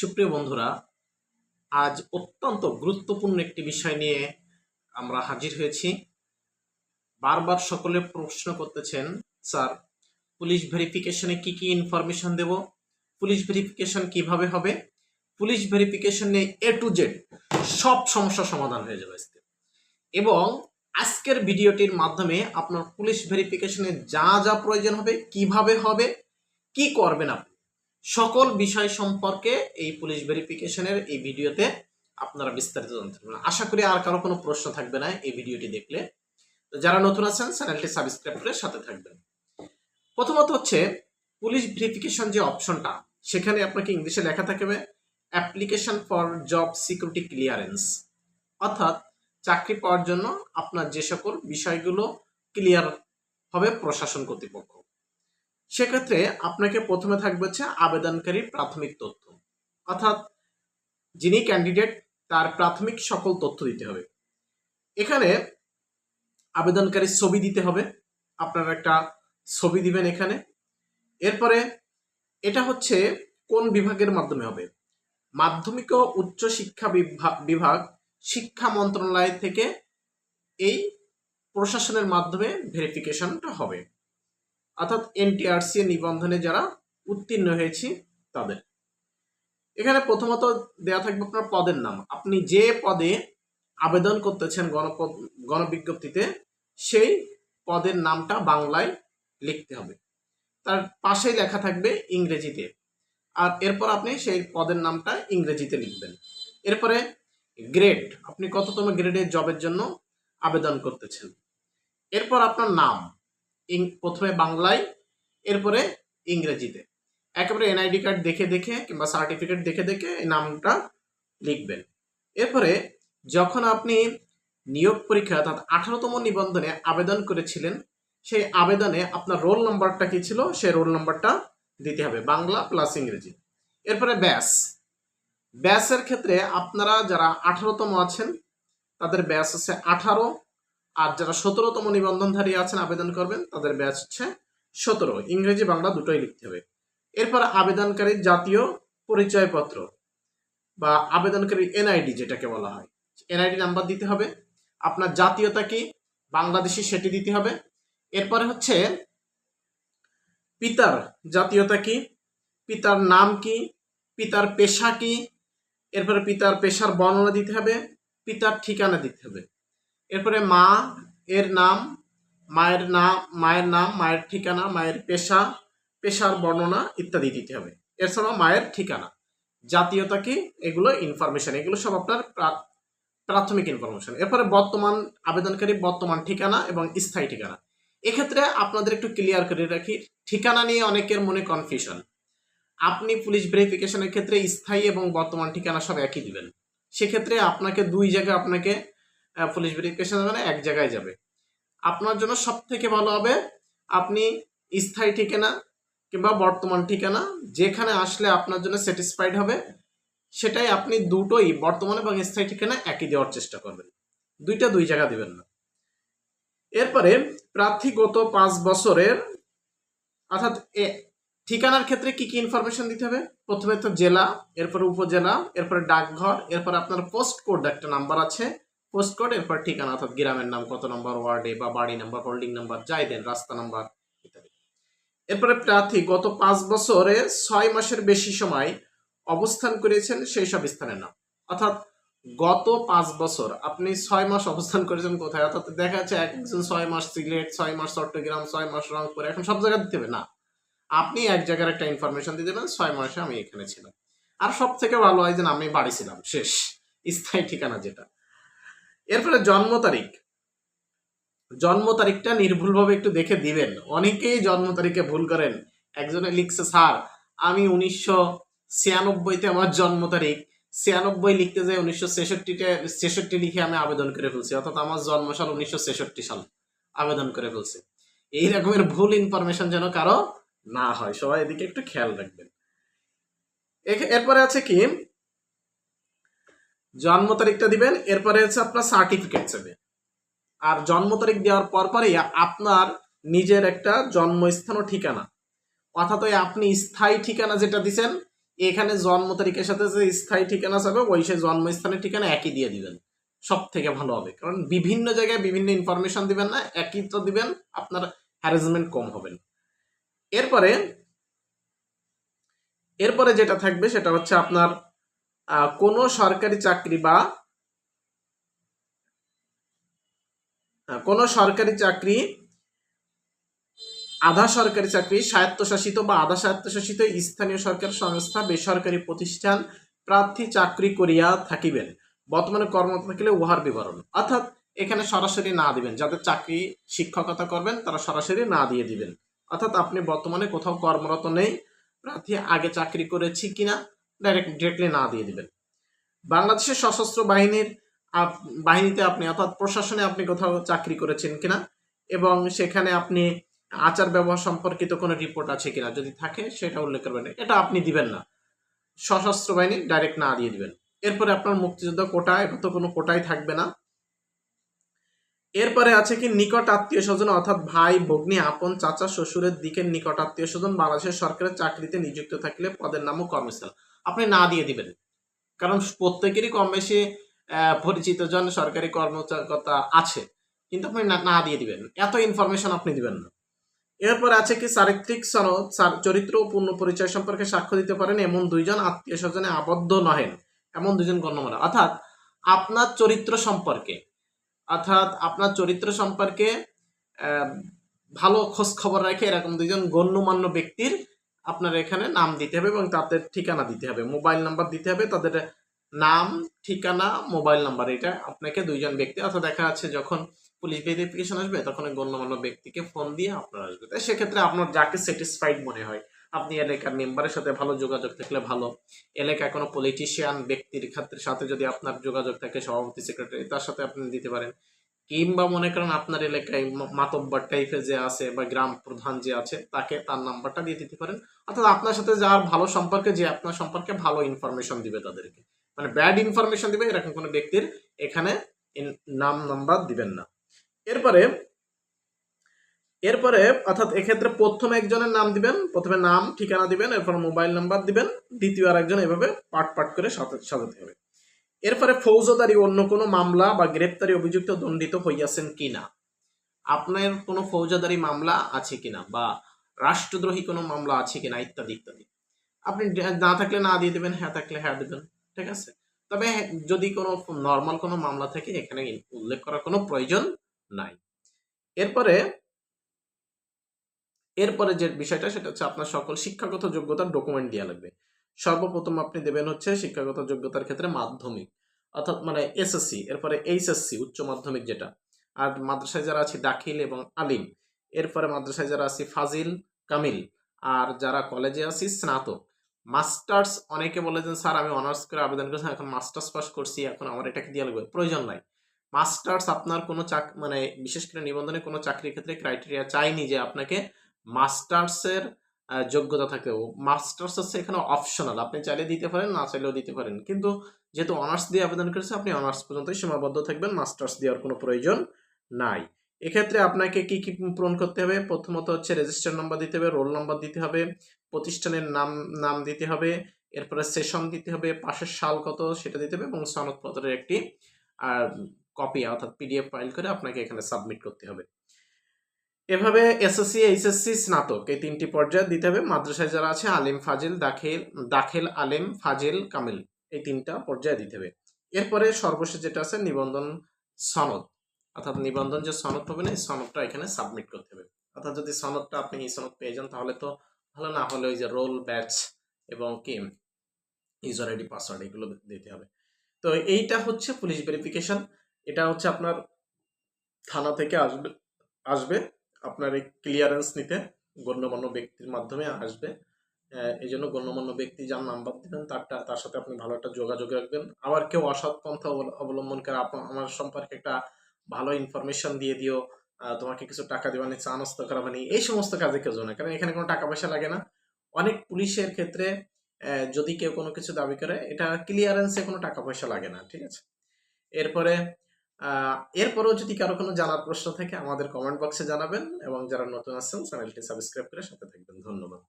সুপ্রিয় বন্ধুরা, আজ অত্যন্ত গুরুত্বপূর্ণ একটি বিষয় নিয়ে আমরা হাজির হয়েছি। বারবার সকলে প্রশ্ন করতেছেন, স্যার, পুলিশ ভেরিফিকেশনে কি কি ইনফরমেশন দেব? পুলিশ ভেরিফিকেশন কীভাবে হবে? পুলিশ ভেরিফিকেশনে এ টু জেড সব সমস্যা সমাধান হয়ে যাবে এবং আজকের ভিডিওটির মাধ্যমে আপনার পুলিশ ভেরিফিকেশনে যা যা প্রয়োজন হবে, কীভাবে হবে, কি করবেন আপনি? সকল বিষয় সম্পর্কে এই পুলিশ ভেরিফিকেশনের এই ভিডিওতে আপনারা বিস্তারিত জানতে পারবেন। আশা করি আর কারও কোনো প্রশ্ন থাকবে না এই ভিডিওটি দেখলে। যারা নতুন আছেন, চ্যানেলটি সাবস্ক্রাইব করে সাথে থাকবেন। প্রথমত হচ্ছে, পুলিশ ভেরিফিকেশন যে অপশনটা, সেখানে আপনাকে ইংলিশে লেখা থাকবে, application for job security clearance. অর্থাৎ, চাকরি পাওয়ার জন্য আপনার যে সকল বিষয়গুলো ক্লিয়ার হবে প্রশাসন কর্তৃপক্ষ। সেক্ষেত্রে আপনাকে প্রথমে থাকবে হচ্ছে আবেদনকারীর প্রাথমিক তথ্য। অর্থাৎ যিনি ক্যান্ডিডেট তার প্রাথমিক সকল তথ্য দিতে হবে। এখানে আবেদনকারীর ছবি দিতে হবে। আপনার একটা ছবি দিবেন এখানে। এরপরে এটা হচ্ছে কোন বিভাগের মাধ্যমে হবে? মাধ্যমিক ও উচ্চ শিক্ষা বিভাগ শিক্ষা মন্ত্রণালয় থেকে এই প্রশাসনের মাধ্যমে ভেরিফিকেশনটা হবে। অর্থাৎ এনটিআরসি নিবন্ধনে যারা উত্তীর্ণ হয়েছি তাদের। এখানে প্রথমত দেয়া থাকবে আপনার পদের নাম। আপনি যে পদে আবেদন করতেছেন গণপদ, গণবিজ্ঞপ্তিতে, সেই পদের নামটা বাংলায় লিখতে হবে। তার পাশেই লেখা থাকবে ইংরেজিতে। আর এরপর আপনি সেই পদের নামটা ইংরেজিতে লিখবেন। এরপরে গ্রেড, আপনি কততম গ্রেডের জবের জন্য আবেদন করতেছেন। এরপর আপনার নাম। প্রথমে বাংলায়, এরপরে ইংরেজিতে। একেবারে এনআইডি কার্ড দেখে দেখে কিংবা সার্টিফিকেট দেখে দেখে এই নামটা লিখবেন। এরপরে যখন আপনি নিয়োগ পরীক্ষা অর্থাৎ আঠারোতম নিবন্ধনে আবেদন করেছিলেন, সেই আবেদনে আপনার রোল নাম্বারটা কি ছিল? সেই রোল নাম্বারটা দিতে হবে, বাংলা প্লাস ইংরেজি। এরপরে ব্যাস। ব্যাসের ক্ষেত্রে আপনারা যারা আঠারোতম আছেন, তাদের ব্যাস হচ্ছে আঠারো আর যারা সতেরোতম নিবন্ধনধারী আছেন, আবেদন করবেন, তাদের ব্যাচ হচ্ছে সতেরো। ইংরেজি, বাংলা দুটোই লিখতে হবে। এরপর আবেদনকারীর জাতীয় পরিচয়পত্র বা আবেদনকারী এনআইডি যেটাকে বলা হয়। এনআইডি নাম্বার দিতে হবে। আপনার জাতীয়তা কি? বাংলাদেশি সেটি দিতে হবে। এরপরে হচ্ছে পিতার জাতীয়তা কি? পিতার নাম কি? পিতার পেশা কি? এরপরে পিতার পেশার বর্ণনা দিতে হবে। পিতার ঠিকানা দিতে হবে। এরপরে মা, এর নাম, মায়ের নাম মায়ের নাম, মায়ের ঠিকানা, মায়ের পেশা, পেশার বর্ণনা ইত্যাদি দিতে হবে। এছাড়াও মায়ের ঠিকানা। জাতীয়তা কি? এগুলো ইনফরমেশন এগুলো সব আপনার প্রা- প্রাথমিক ইনফরমেশন এরপরে বর্তমান আবেদনকারী বর্তমান ঠিকানা এবং স্থায়ী ঠিকানা। এক্ষেত্রে আপনাদের একটু ক্লিয়ার করে রাখি, ঠিকানা নিয়ে অনেকের মনে কনফিউশন আপনি পুলিশ ভেরিফিকেশনের ক্ষেত্রে স্থায়ী এবং বর্তমান ঠিকানা সব একই দিবেন। সেক্ষেত্রে আপনাকে দুই জায়গায় আপনাকে পুলিশ ভেরিফিকেশন মানে এক জায়গায় যাবে। আপনার জন্য সব থেকে ভালো হবে, আপনি স্থায়ী ঠিকানা কিংবা বর্তমান ঠিকানা, যেখানে আসলে আপনার জন্য স্যাটিসফাইড হবে, সেটাই আপনি দুটোই বর্তমান এবং স্থায়ী ঠিকানা একই দেওয়ার চেষ্টা করবেন। দুইটা দুই জায়গা দিবেন না। এরপরে প্রার্থী গত পাঁচ বছরের, অর্থাৎ ঠিকানার ক্ষেত্রে কি কি ইনফরমেশন দিতে হবে? প্রথমে তো জেলা, এরপর উপজেলা, এরপরে ডাকঘর, এরপরে আপনার পোস্ট কোড একটা নাম্বার আছে পোস্ট কোড এরপর ঠিকানা অর্থাৎ গ্রামের নাম, কত নম্বর ওয়ার্ডে বা বাড়ি নাম্বার হোল্ডিং নাম্বার যাই দেন, রাস্তা নাম্বার ইত্যাদি। এরপরে প্রার্থী গত পাঁচ বছরে ছয় মাসের বেশি সময় অবস্থান করেছেন সেই সব স্থানের নাম। অর্থাৎ গত পাঁচ বছর আপনি ছয় মাস অবস্থান করেছেন কোথায়? অর্থাৎ দেখা যাচ্ছে একজন ছয় মাস সিলেট, ছয় মাস চট্টগ্রাম, ছয় মাস রংপুর, এখন সব জায়গায় দিতে হবে। না, আপনি এক জায়গার একটা ইনফরমেশন দিয়ে দেবেন ছয় মাসে আমি এখানে ছিলাম। আর সব থেকে ভালো হয় যে আমি বাড়ি ছিলাম, শেষ, স্থায়ী ঠিকানা যেটা। এরপরে জন্ম তারিখ। জন্ম তারিখটা নির্ভুলভাবে একটু দেখে দিবেন। অনেকেই জন্ম তারিখে ভুল করেন। একজনে লিখছে, স্যার, আমি উনিশশো ছিয়ানব্বইতে আমার জন্ম তারিখ। ছিয়ানব্বই লিখতে যাই উনিশশো ছেষট্টিতে, ছেষট্টি লিখে আমি আবেদন করে ফেলছি। অর্থাৎ আমার জন্ম সাল উনিশশো ছেষট্টি সাল। আবেদন করে ফেলছি। এই রকমের ভুল ইনফরমেশন যেন কারও না হয়। সবাই এদিকে একটু খেয়াল রাখবেন। এরপরে আছে কি? জন্ম তারিখটা দিবেন, এরপরে হচ্ছে আপনার সার্টিফিকেট চাবে আর জন্ম তারিখ দেওয়ার পর পরেই আপনার নিজের একটা জন্মস্থান ও ঠিকানা। অর্থাৎ ওই আপনি স্থায়ী ঠিকানা যেটা দিছেন, এখানে জন্ম তারিখের সাথে যে স্থায়ী ঠিকানা যাবে ওই সে জন্মস্থানের ঠিকানা একই দিয়ে দিবেন। সব থেকে ভালো হবে, কারণ বিভিন্ন জায়গায় বিভিন্ন ইনফরমেশন দিবেন না, একই তো দিবেন, আপনার হ্যারাসমেন্ট কম হবে এরপরে এরপরে যেটা থাকবে সেটা হচ্ছে আপনার কোনো সরকারি চাকরি বা কোনো সরকারি চাকরি, আধা সরকারি চাকরি, স্বায়ত্তশাসিত বা আধা স্বায়ত্তশাসিত স্থানীয় সরকার, সংস্থা, বেসরকারি প্রতিষ্ঠান প্রার্থী চাকরি করিয়া থাকিবেন। বর্তমানে কর্মরত থাকিলে উহার বিবরণ। অর্থাৎ এখানে সরাসরি না দিবেন। যাদের চাকরি শিক্ষকতা করবেন, তারা সরাসরি না দিয়ে দিবেন। অর্থাৎ আপনি বর্তমানে কোথাও কর্মরত নেই, প্রার্থী আগে চাকরি করেছি কিনা ডাইরেক্ট ডিরেক্টলি না দিয়ে দিবেন। বাংলাদেশের সশস্ত্র বাহিনীর বাহিনীতে আপনি, অর্থাৎ প্রশাসনে আপনি কোথাও চাকরি করেছেন কিনা এবং সেখানে আপনি আচার ব্যবহার সম্পর্কিত কোনো রিপোর্ট আছে কিনা যদি থাকে, সেটা উল্লেখ করবেন। এটা আপনি দিবেন না। সশস্ত্র বাহিনী ডাইরেক্ট না দিয়ে দিবেন। এরপরে আপনার মুক্তিযোদ্ধা কোটা এটা তো কোনো কোটাই থাকবে না। এরপরে আছে কি নিকট আত্মীয় স্বজন অর্থাৎ ভাই, ভগ্নী, আপন, চাচা, শ্বশুরের দিকের নিকট আত্মীয় স্বজন বাংলাদেশের সরকারের চাকরিতে নিযুক্ত থাকলে পদের নামও কর্মস্থল। আপনি না দিয়ে দিবেন। কারণ প্রত্যেকেরই কম বেশি পরিচিত জন সরকারি কর্মকর্তা আছে। কিন্তু আপনি না- না দিয়ে দিবেন। এত ইনফরমেশন আপনি দিবেন না। এরপর আছে কি চারিত্রিক সনদ চরিত্র ও পূর্ণ পরিচয় সম্পর্কে সাক্ষ্য দিতে পারেন। এমন দুইজন আত্মীয় স্বজনে আবদ্ধ নহেন। এমন দুজন গণ্যমান্য। অর্থাৎ আপনার চরিত্র সম্পর্কে অর্থাৎ আপনার চরিত্র সম্পর্কে ভালো খোঁজ খবর রাখে এরকম দুইজন গণ্যমান্য ব্যক্তির আপনার এখানে নাম দিতে হবে এবং তাদের ঠিকানা দিতে হবে। মোবাইল নাম্বার দিতে হবে, তাদের নাম, ঠিকানা, মোবাইল নাম্বার, এটা আপনাকে দুইজন ব্যক্তি, অর্থাৎ দেখা যাচ্ছে যখন পুলিশ ভেরিফিকেশন আসবে, তখন গণ্যমান্য ব্যক্তিকে ফোন দিয়ে আপনার আসবে। তাই সেক্ষেত্রে আপনার যাকে স্যাটিসফাইড মনে হয় আপনি এলাকার মেম্বারের সাথে ভালো যোগাযোগ থাকলে ভালো। এলাকায় কোনো পলিটিশিয়ান ব্যক্তির ক্ষেত্রে সাথে যদি আপনার যোগাযোগ থাকে, সভাপতি সেক্রেটারি তার সাথে আপনি দিতে পারেন। কিংবা মনে করেন আপনার এলাকায় মাতব্বর টাইপের যে আছে বা গ্রাম প্রধান যে আছে, তাকে তার নাম্বারটা দিয়ে দিতে পারেন। অর্থাৎ আপনার সাথে যার ভালো সম্পর্কে, যে আপনার সম্পর্কে ভালো ইনফরমেশন দিবে তাদেরকে। মানে ব্যাড ইনফরমেশন দিবে, এরকম কোনো ব্যক্তির এখানে নাম নাম্বার দিবেন না। এরপরে এরপরে, অর্থাৎ এক্ষেত্রে প্রথম একজনের নাম দিবেন, প্রথমে নাম, ঠিকানা দিবেন, এরপর মোবাইল নাম্বার দিবেন, দ্বিতীয় আর একজন এভাবে পাট পাট করে সাজাতে হবে। এরপরে ফৌজদারি অন্য কোনো মামলা বা গ্রেপ্তারি অভিযুক্ত দণ্ডিত হইয়াছেন কিনা? আপনার কোনো ফৌজদারি মামলা আছে কিনা বা রাষ্ট্রদ্রোহী কোনো মামলা আছে কিনা, ইত্যাদি ইত্যাদি। আপনি না থাকলে না দিয়ে দেবেন হ্যাঁ থাকলে হ্যাঁ দেবেন, ঠিক আছে? তবে যদি কোনো নর্মাল কোনো মামলা থাকে, এখানে উল্লেখ করার কোনো প্রয়োজন নাই। এরপরে এরপরে যে বিষয়টা, সেটা হচ্ছে আপনার সকল শিক্ষাগত যোগ্যতার ডকুমেন্ট দেওয়া লাগবে। সর্বপ্রথম আপনি দেবেন হচ্ছে শিক্ষাগত যোগ্যতার ক্ষেত্রে মাধ্যমিক, অর্থাৎ মানে এসএসসি এরপরে এইচএসসি উচ্চ মাধ্যমিক যেটা। আর মাদ্রাসায় যারা আছে, দাখিল এবং আলিম, এরপরে মাদ্রাসায় যারা আছে, ফাজিল, কামিল, আর যারা কলেজে আছি, স্নাতক। মাস্টার্স, অনেকে বলে যে, স্যার, আমি অনার্স করে আবেদন করেছি, এখন মাস্টার্স পাস করছি, এখন আমার এটাকে দিয়ে লাগবে। প্রয়োজন নাই। মাস্টার্স আপনার কোনো চাক মানে বিশেষ করে নিবন্ধনে কোনো চাকরির ক্ষেত্রে ক্রাইটেরিয়া চাইনি যে আপনাকে মাস্টার্সের যোগ্যতা থাকে মাস্টার্স হচ্ছে এখানে অপশনাল আপনি চাইলে দিতে পারেন, না চাইলেও দিতে পারেন। কিন্তু যেহেতু অনার্স দিয়ে আবেদন করেছে, আপনি অনার্স পর্যন্তই সীমাবদ্ধ থাকবেন, মাস্টার্স দেওয়ার কোনো প্রয়োজন নাই। এক্ষেত্রে আপনাকে কি কি পূরণ করতে হবে? প্রথমত হচ্ছে রেজিস্টার নাম্বার দিতে হবে রোল নাম্বার দিতে হবে, প্রতিষ্ঠানের নাম নাম দিতে হবে, এরপরে সেশন দিতে হবে, পাশের সাল কত সেটা দিতে হবে এবং সনদপত্রের একটি কপি অর্থাৎ পিডিএফ ফাইল করে আপনাকে এখানে সাবমিট করতে হবে। এভাবে এসএসসি, এইচএসসি স্নাতক এই তিনটি পর্যায়ে দিতে হবে। মাদ্রাসায় যারা আছে, আলিম, ফাজিল, দাখিল দাখিল, আলিম, ফাজিল, কামিল এই তিনটা পর্যায়ে দিতে হবে। এরপরে সর্বশেষ যেটা আছে, নিবন্ধন সনদ। অর্থাৎ নিবন্ধন যে সনদ পাবেন এই সনদটা এখানে সাবমিট করতে হবে। অর্থাৎ যদি সনদটা আপনি এই সনদ পেয়ে যান, তাহলে তো ভালো না হলে ওই যে রোল ব্যাচ এবং কি ইউজার আইডি পাসওয়ার্ড এগুলো দিতে হবে। তো এইটা হচ্ছে পুলিশ ভেরিফিকেশন এটা হচ্ছে আপনার থানা থেকে আসবে আসবে। আপনার এই ক্লিয়ারেন্স নিতে গণ্যমান্য ব্যক্তির মাধ্যমে আসবে। এই জন্য গণ্যমান্য ব্যক্তি যার নাম্বার দিবেন তারটা তার সাথে আপনি ভালো একটা যোগাযোগ রাখবেন। আবার কেউ অসৎ পন্থা অবলম্বন করে আমার সম্পর্কে একটা ভালো ইনফরমেশন দিয়ে দিও তোমাকে কিছু টাকা দেওয়া নিচ্ছে আনস্ত করা মানে এই সমস্ত কাজে কেউ না কারণ এখানে কোনো টাকা পয়সা লাগে না। অনেক পুলিশের ক্ষেত্রে যদি কেউ কোনো কিছু দাবি করে, এটা ক্লিয়ারেন্সে কোনো টাকা পয়সা লাগে না, ঠিক আছে? এরপরে এরপরেও যদি কারও কোনো জানার প্রশ্ন থাকে, আমাদের কমেন্ট বক্সে জানাবেন এবং যারা নতুন আছেন চ্যানেলটি সাবস্ক্রাইব করে সাথে থাকবেন। ধন্যবাদ।